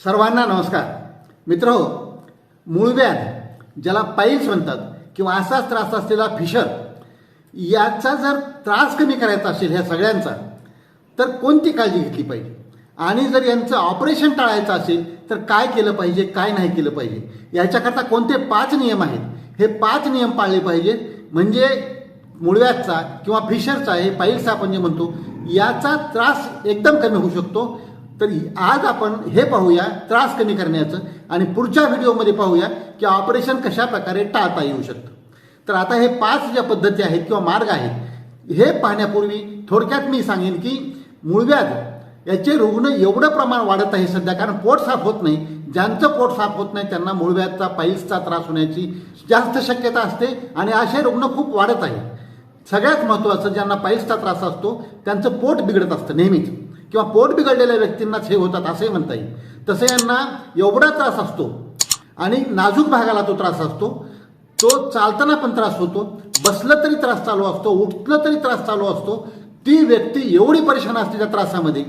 सर्वांना नमस्कार. मित्र मूळव्याध ज्याला पाईल्स म्हणतात किंवा असाच त्रास असलेला फिशर याचा जर त्रास कमी करायचा असेल ह्या सगळ्यांचा तर कोणती काळजी घेतली पाहिजे? आणि जर यांचं ऑपरेशन टाळायचं असेल तर काय केलं पाहिजे काय नाही केलं पाहिजे? याच्याकरता कोणते पाच नियम आहेत? हे पाच नियम पाळले पाहिजेत. म्हणजे मुळव्याचा किंवा फिशरचा हे पाईल्स आपण जे म्हणतो याचा त्रास एकदम कमी होऊ शकतो. तरी आज आपण हे पाहूया त्रास कमी करण्याचं. आणि पुढच्या व्हिडिओमध्ये पाहूया की ऑपरेशन कशा प्रकारे टाळता येऊ शकतं. तर आता हे पाच ज्या पद्धती आहेत किंवा मार्ग आहेत हे पाहण्यापूर्वी थोडक्यात मी सांगेन की मूळव्याध याचे रुग्ण एवढं प्रमाण वाढत आहे सध्या कारण पोट साफ होत नाही. ज्यांचं पोट साफ होत नाही त्यांना मूळव्याधचा पाईल्सचा त्रास होण्याची जास्त शक्यता असते आणि असे रुग्ण खूप वाढत आहे सगळ्यात महत्त्वाचं ज्यांना पाईल्सचा त्रास असतो त्यांचं पोट बिघडत असतं नेहमीच. किंवा पोट बिघडलेल्या व्यक्तींनाच हे होतात असंही म्हणता येईल. तसं यांना एवढा त्रास असतो आणि नाजूक भागाला तो त्रास असतो तो चालताना पण त्रास होतो बसलं तरी त्रास चालू असतो उठलं तरी त्रास चालू असतो ती व्यक्ती एवढी परेशान असते त्या त्रासामध्ये.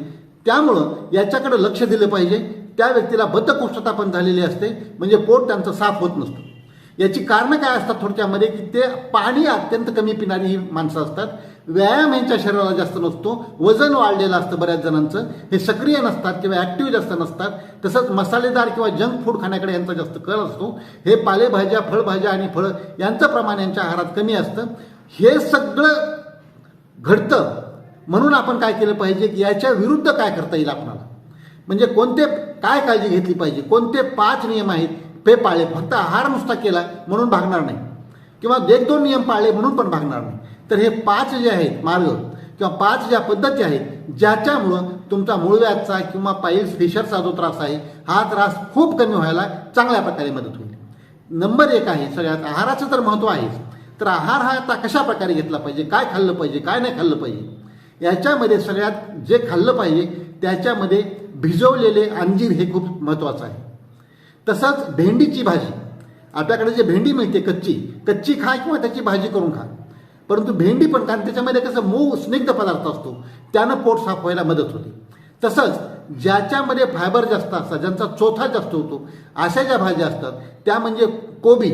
त्यामुळं याच्याकडे लक्ष दिलं पाहिजे. त्या व्यक्तीला बद्धकोष्ठता पण झालेली असते म्हणजे पोट त्यांचं साफ होत नसतं. याची कारणं काय असतात थोडक्यामध्ये की ते पाणी अत्यंत कमी पिणारी ही माणसं असतात. व्यायाम यांच्या शरीराला जास्त नसतो. वजन वाढलेलं असतं बऱ्याच जणांचं. हे सक्रिय नसतात किंवा ॲक्टिव्ह जास्त नसतात. तसंच मसालेदार किंवा जंक फूड खाण्याकडे यांचा जास्त कल असतो. हे पालेभाज्या फळभाज्या आणि फळं यांचं प्रमाण यांच्या आहारात कमी असतं. हे सगळं घडतं. म्हणून आपण काय केलं पाहिजे की याच्या विरुद्ध काय करता येईल आपणाला? म्हणजे कोणते काय काळजी घेतली पाहिजे? कोणते पाच नियम आहेत ते पाळले फक्त आहार नुसता केला म्हणून भागणार नाही. किंवा एक दोन नियम पाळले म्हणून पण भागणार नाही. तर हे पाच जे आहेत मार्ग किंवा पाच ज्या पद्धती आहेत ज्याच्यामुळं तुमचा मूळव्याधचा किंवा पाईल्स फिशरचा जो त्रास आहे हा त्रास खूप कमी व्हायला चांगल्या प्रकारे मदत होईल. नंबर एक आहे सगळ्यात आहाराचं तर महत्त्व आहेच. तर आहार हा आता कशा प्रकारे घेतला पाहिजे काय खाल्लं पाहिजे काय नाही खाल्लं पाहिजे? याच्यामध्ये सगळ्यात जे खाल्लं पाहिजे त्याच्यामध्ये भिजवलेले अंजीर हे खूप महत्त्वाचं आहे. तसंच भेंडीची भाजी. आपल्याकडे जे भेंडी मिळते कच्ची कच्ची खा किंवा त्याची भाजी करून खा. परंतु भेंडी पण कारण त्याच्यामध्ये कसं मऊ स्निग्ध पदार्थ असतो त्यानं पोट साफ व्हायला मदत होते. तसंच ज्याच्यामध्ये फायबर जास्त असतात ज्यांचा चोथा जास्त होतो अशा ज्या भाज्या असतात त्या म्हणजे कोबी.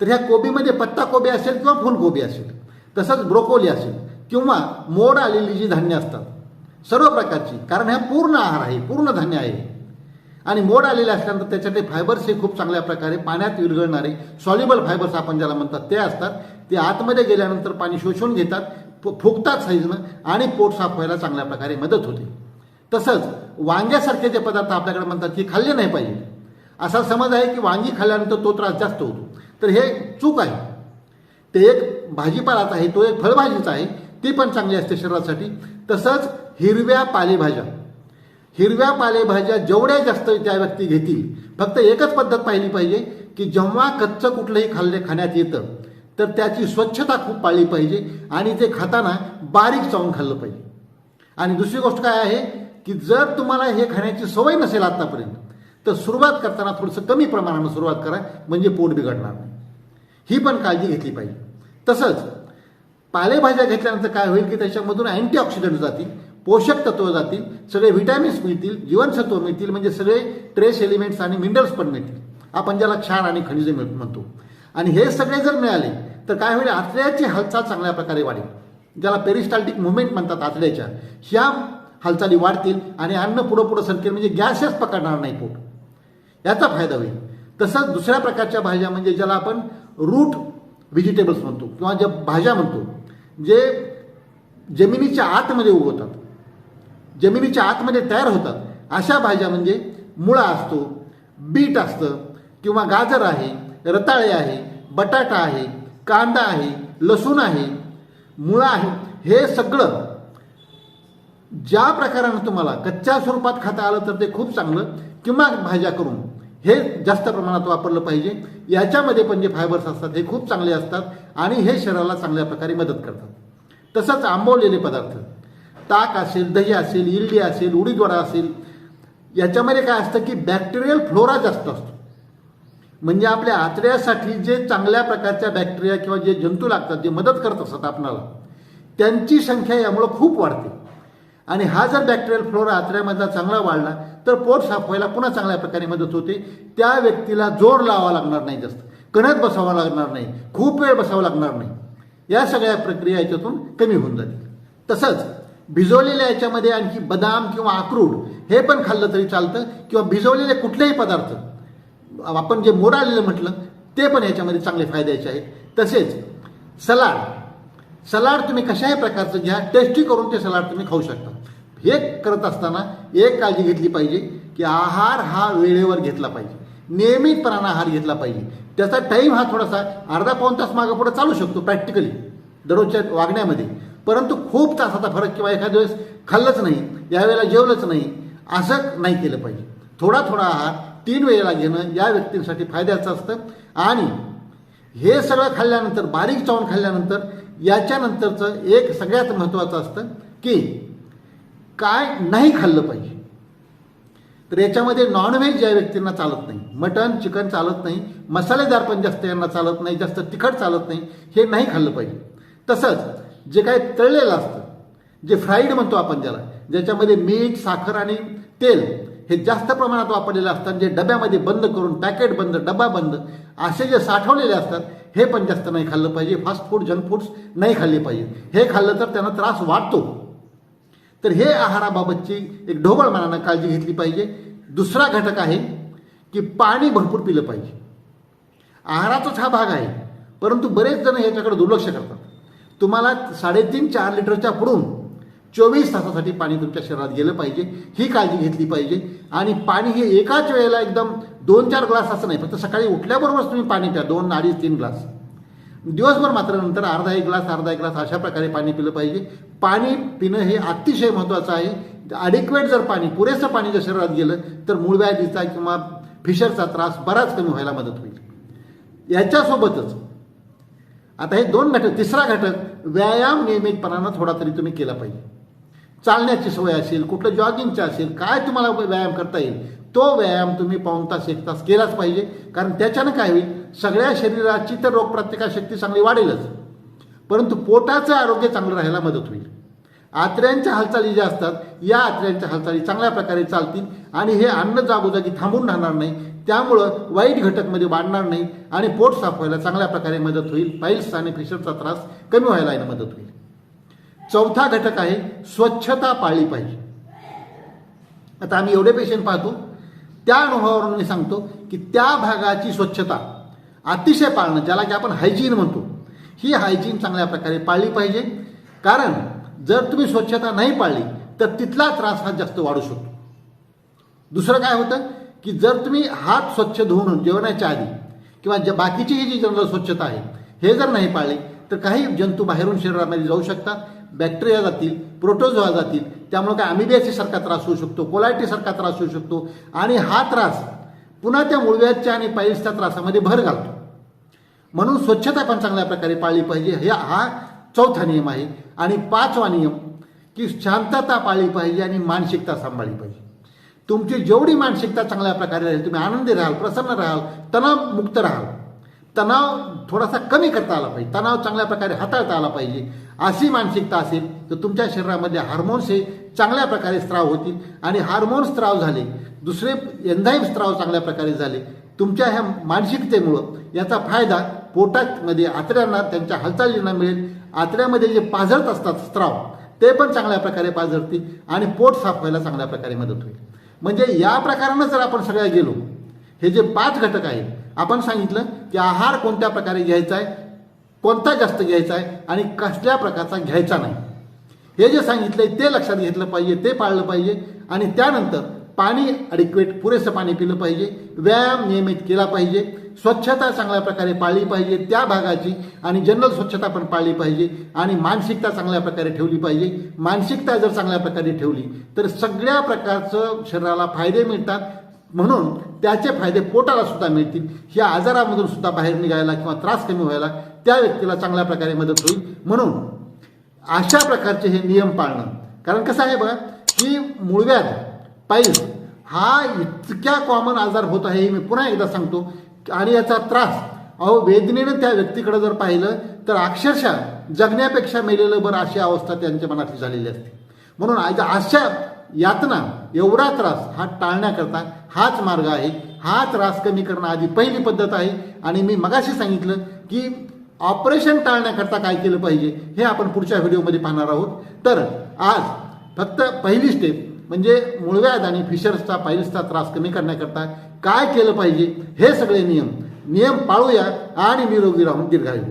तर ह्या कोबीमध्ये पत्ता कोबी असेल किंवा फुलकोबी असेल तसंच ब्रोकोली असेल किंवा मोड आलेली जी धान्य असतात सर्व प्रकारची कारण ह्या पूर्ण आहार आहे पूर्ण धान्य आहे. आणि मोड आलेले असल्यानंतर त्याच्यातले फायबर्स हे खूप चांगल्या प्रकारे पाण्यात विरघळणारे सॉल्युबल फायबर्स आपण ज्याला म्हणतात ते असतात. ते आतमध्ये गेल्यानंतर पाणी शोषून घेतात फुगतात साईजनं आणि पोट साफ व्हायला चांगल्या प्रकारे मदत होते. तसंच वांग्यासारखे जे पदार्थ आपल्याकडे म्हणतात की खाल्ले नाही पाहिजे. असा समज आहे की वांगी खाल्ल्यानंतर तो त्रास जास्त होतो. तर हे चूक आहे. ते एक भाजीपालाच आहे तो एक फळभाजीचा आहे ती पण चांगली असते शरीरासाठी. तसंच हिरव्या पालेभाज्या. हिरव्या पालेभाज्या जेवढ्या जास्त त्या व्यक्ती घेतील फक्त एकच पद्धत पाहिली पाहिजे की जेव्हा कच्चं कुठलंही खाल्ले खाण्यात येतं तर त्याची स्वच्छता खूप पाळली पाहिजे आणि ते खाताना बारीक चावून खाल्लं पाहिजे. आणि दुसरी गोष्ट काय आहे की जर तुम्हाला हे खाण्याची सवय नसेल आत्तापर्यंत तर सुरुवात करताना थोडंसं कमी प्रमाणानं सुरुवात करा म्हणजे पोट बिघडणार नाही. ही पण काळजी घेतली पाहिजे. तसंच पालेभाज्या घेतल्यानंतर काय होईल की त्याच्यामधून अँटीऑक्सिडंट जातील पोषक तत्व जातील सगळे व्हिटॅमिन्स मिळतील जीवनसत्व मिळतील म्हणजे सगळे ट्रेस एलिमेंट्स आणि मिनरल्स पण मिळतील. आपण ज्याला क्षार आणि खनिजे म्हणतो. आणि हे सगळे जर मिळाले तर काय होईल? आतड्याची हालचाल चांगल्या प्रकारे वाढेल. ज्याला पेरिस्टाल्टिक मुवमेंट म्हणतात आतड्याच्या ह्या हालचाली वाढतील आणि अन्न पुढं पुढं सरकेल म्हणजे गॅसेस पकडणार नाही पोट. याचा फायदा होईल. तसंच दुसऱ्या प्रकारच्या भाज्या म्हणजे ज्याला आपण रूट व्हेजिटेबल्स म्हणतो किंवा ज्या भाज्या म्हणतो जे जमिनीच्या आतमध्ये उगवतात. जमिनीच्या आतमध्ये तयार होतात. अशा भाज्या म्हणजे मुळा असतो बीट असतं किंवा गाजर आहे रताळे आहे बटाटा आहे कांदा आहे लसूण आहे. मुळा आहे हे सगळं ज्या प्रकारानं तुम्हाला कच्च्या स्वरूपात खाता आलं तर ते खूप चांगलं. किंवा भाज्या करून हे जास्त प्रमाणात वापरलं पाहिजे. याच्यामध्ये पण जे फायबर्स असतात हे खूप चांगले असतात आणि हे शरीराला चांगल्या प्रकारे मदत करतात. तसंच आंबवलेले पदार्थ. ताक असेल दही असेल इरडी असेल उडीदवडा असेल याच्यामध्ये काय असतं की बॅक्टेरियल फ्लोरा जास्त असतो. म्हणजे आपल्या आतड्यासाठी जे चांगल्या प्रकारच्या बॅक्टेरिया किंवा जे जंतू लागतात जे मदत करत असतात आपणाला त्यांची संख्या यामुळं खूप वाढते. आणि हा जर बॅक्टेरियल फ्लोरा आतड्यामधला चांगला वाढला तर पोट साफ व्हायला पुन्हा चांगल्या प्रकारे मदत होते. त्या व्यक्तीला जोर लावावा लागणार नाही जास्त. कणत बसावं लागणार नाही. खूप वेळ बसावा लागणार नाही. या सगळ्या प्रक्रिया याच्यातून कमी होऊन जातील. तसंच भिजवलेल्या याच्यामध्ये आणखी बदाम किंवा अक्रूड हे पण खाल्लं तरी चालतं किंवा भिजवलेले कुठलेही पदार्थ. आपण जे मोरालेलं म्हटलं ते पण याच्यामध्ये चांगले फायद्याचे आहेत. तसेच सलाड. सलाड तुम्ही कशाही प्रकारचं घ्या टेस्टी करून ते सलाड तुम्ही खाऊ शकता. हे करत असताना एक काळजी घेतली पाहिजे की आहार हा वेळेवर घेतला पाहिजे. नियमितपणानं आहार घेतला पाहिजे. त्याचा टाईम हा थोडासा अर्धा पाऊन तास मागं पुढे चालू शकतो प्रॅक्टिकली दररोजच्या वागण्यामध्ये. परंतु खूप तासाचा फरक किंवा एखाद्या वेळेस खाल्लंच नाही यावेळेला जेवलंच नाही असं नाही केलं पाहिजे. थोडा थोडा आहार तीन वेळेला घेणं या व्यक्तींसाठी फायद्याचं असतं. आणि हे सगळं खाल्ल्यानंतर बारीक चावून खाल्ल्यानंतर याच्यानंतरचं एक सगळ्यात महत्त्वाचं असतं की काय नाही खाल्लं पाहिजे. तर याच्यामध्ये नॉनव्हेज या व्यक्तींना चालत नाही. मटन चिकन चालत नाही. मसालेदार पण जास्त यांना चालत नाही जास्त तिखट चालत नाही. हे नाही खाल्लं पाहिजे. तसंच जे काय तळलेलं असतं जे फ्राईड म्हणतो आपण ज्याला ज्याच्यामध्ये मीठ साखर आणि तेल हे जास्त प्रमाणात वापरलेले असतात जे डब्यामध्ये बंद करून पॅकेट बंद डबा बंद असे जे साठवलेले असतात हे पण जास्त नाही खाल्लं पाहिजे. फास्ट फूड जंक फूड्स नाही खाल्ले पाहिजे. हे खाल्लं तर त्यांना त्रास वाढतो तर हे आहाराबाबतची एक ढोबळ मनानं काळजी घेतली पाहिजे. दुसरा घटक आहे की पाणी भरपूर पिलं पाहिजे. आहाराचाच हा भाग आहे. परंतु बरेच जण याच्याकडे दुर्लक्ष करतात. तुम्हाला साडेतीन चार लिटरच्या पुढून चोवीस तासासाठी पाणी तुमच्या शरीरात गेलं पाहिजे ही काळजी घेतली पाहिजे. आणि पाणी हे एकाच वेळेला एकदम दोन चार ग्लास असं नाही फक्त सकाळी उठल्याबरोबरच तुम्ही पाणी प्या दोन अडीच तीन ग्लास. दिवसभर मात्र नंतर अर्धा एक ग्लास अर्धा एक ग्लास अशा प्रकारे पाणी पिलं पाहिजे. पाणी पिणं हे अतिशय महत्त्वाचं आहे. अडिक्वेट जर पाणी पुरेसं पाणी जर शरीरात गेलं तर मूळव्याधीचा किंवा फिशरचा त्रास बराच कमी व्हायला मदत होईल. याच्यासोबतच आता हे दोन घटक तिसरा घटक व्यायाम नियमितपणानं थोडा तरी तुम्ही केला पाहिजे. चालण्याची सवय असेल कुठलं जॉगिंगचं असेल काय तुम्हाला व्यायाम करता येईल तो व्यायाम तुम्ही पाऊण तास एक तास केलाच पाहिजे. कारण त्याच्यानं काय होईल सगळ्या शरीराची तर रोगप्रतिकारशक्ती चांगली वाढेलच. परंतु पोटाचं आरोग्य चांगलं राहायला मदत होईल. आत्र्यांच्या हालचाली ज्या असतात या आत्र्यांच्या हालचाली चांगल्या प्रकारे चालतील आणि हे अन्न जागोजागी थांबून राहणार नाही. त्यामुळं वाईट घटकमध्ये वाढणार नाही आणि पोट साफ व्हायला चांगल्या प्रकारे मदत होईल. पाईल्स आणि फिशरचा त्रास कमी व्हायला यानं मदत होईल. चौथा घटक आहे स्वच्छता पाळली पाहिजे. आता आम्ही एवढे पेशंट पाहतो. त्या अनुभवावरून मी सांगतो की त्या भागाची स्वच्छता अतिशय पाळणं ज्याला की आपण हायजीन म्हणतो ही हायजीन चांगल्या प्रकारे पाळली पाहिजे. कारण जर तुम्ही स्वच्छता नाही पाळली तर तिथला त्रास हा जास्त वाढू शकतो. दुसरं काय होतं की जर तुम्ही हात स्वच्छ धुवून जेवणाच्या आधी किंवा जे बाकीची ही जी जनरल स्वच्छता आहे हे जर नाही पाळले तर काही जंतू बाहेरून शरीरामध्ये जाऊ शकतात बॅक्टेरिया जातील प्रोटोझोआ जातील त्यामुळे काय अमिबियासी सारखा त्रास होऊ शकतो कोलायटीसारखा त्रास होऊ शकतो आणि हा त्रास पुन्हा त्या मुळव्याच्या आणि पाईल्सच्या त्रासामध्ये भर घालतो. म्हणून स्वच्छता पण चांगल्या प्रकारे पाळली पाहिजे. हे हा चौथा नियम आहे आणि पाचवा नियम की शांतता पाळली पाहिजे आणि मानसिकता सांभाळली पाहिजे. तुमची जेवढी मानसिकता चांगल्या प्रकारे राहील तुम्ही आनंदी राहाल प्रसन्न राहाल तणावमुक्त राहाल. तणाव थोडासा कमी करता आला पाहिजे तणाव चांगल्या प्रकारे हाताळता आला पाहिजे. अशी मानसिकता असेल तर तुमच्या शरीरामध्ये हार्मोन्स हे चांगल्या प्रकारे स्त्राव होतील आणि हार्मोन्स स्त्राव झाले दुसरे एन्झाईम स्त्राव चांगल्या प्रकारे झाले तुमच्या ह्या मानसिकतेमुळं याचा फायदा पोटामध्ये आतड्यांना त्यांच्या हालचालींना मिळेल आतड्यामध्ये जे पाझरत असतात स्त्राव ते पण चांगल्या प्रकारे पाझरतील आणि पोट साफ व्हायला चांगल्या प्रकारे मदत होईल. म्हणजे या प्रकारानं जर आपण सगळ्या गेलो हे जे पाच घटक आहेत आपण सांगितलं की आहार कोणत्या प्रकारे घ्यायचा आहे कोणता जास्त घ्यायचा आहे आणि कसल्या प्रकारचा घ्यायचा नाही. हे जे सांगितलंय ते लक्षात घेतलं पाहिजे ते पाळलं पाहिजे आणि त्यानंतर पाणी अडिक्वेट पुरेसं पाणी पिलं पाहिजे व्यायाम नियमित केला पाहिजे. स्वच्छता चांगल्या प्रकारे पाळली पाहिजे त्या भागाची आणि जनरल स्वच्छता पण पाळली पाहिजे आणि मानसिकता चांगल्या प्रकारे ठेवली पाहिजे. मानसिकता जर चांगल्या प्रकारे ठेवली तर सगळ्या प्रकारचं शरीराला फायदे मिळतात. म्हणून त्याचे फायदे पोटाला सुद्धा मिळतील. ह्या आजारामधून सुद्धा बाहेर निघायला किंवा त्रास कमी व्हायला त्या व्यक्तीला चांगल्या प्रकारे मदत होईल. म्हणून अशा प्रकारचे हे नियम पाळणं. कारण कसं आहे बघा की मूळव्याध पाईल्स हा इतक्या कॉमन आजार होत आहे हे मी पुन्हा एकदा सांगतो. आणि याचा त्रास. अहो वेदनेनं त्या व्यक्तीकडे जर पाहिलं तर अक्षरशः जगण्यापेक्षा मेलेलं बरं अशी अवस्था त्यांच्या मनातली झालेली असते. म्हणून अशा यातना एवढा त्रास हा टाळण्याकरता हाच मार्ग आहे. हा त्रास कमी करणं आधी पहिली पद्धत आहे. आणि मी मगाशी सांगितलं की ऑपरेशन टाळण्याकरता काय केलं पाहिजे हे आपण पुढच्या व्हिडिओमध्ये पाहणार आहोत. तर आज फक्त पहिली स्टेप म्हणजे मूळव्याध आणि फिशर्सचा पायल्सचा त्रास कमी करण्याकरता काय केलं पाहिजे हे सगळे नियम नियम पाळूया आणि निरोगी राहून दीर्घायू.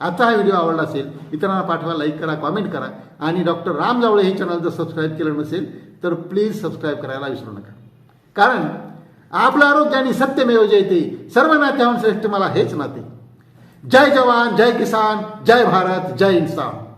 आता आजचा हा व्हिडिओ आवडला असेल इतरांना पाठवा लाईक करा कॉमेंट करा आणि डॉक्टर राम जावळे हे चॅनल जर सबस्क्राईब केलं नसेल तर प्लीज सबस्क्राईब करायला विसरू नका. कारण आपलं आरोग्य आणि सत्यमेव जयते सर्व नात्याहून श्रेष्ठ मला हेच नाते. जय जवान जय किसान जय भारत जय इन्सान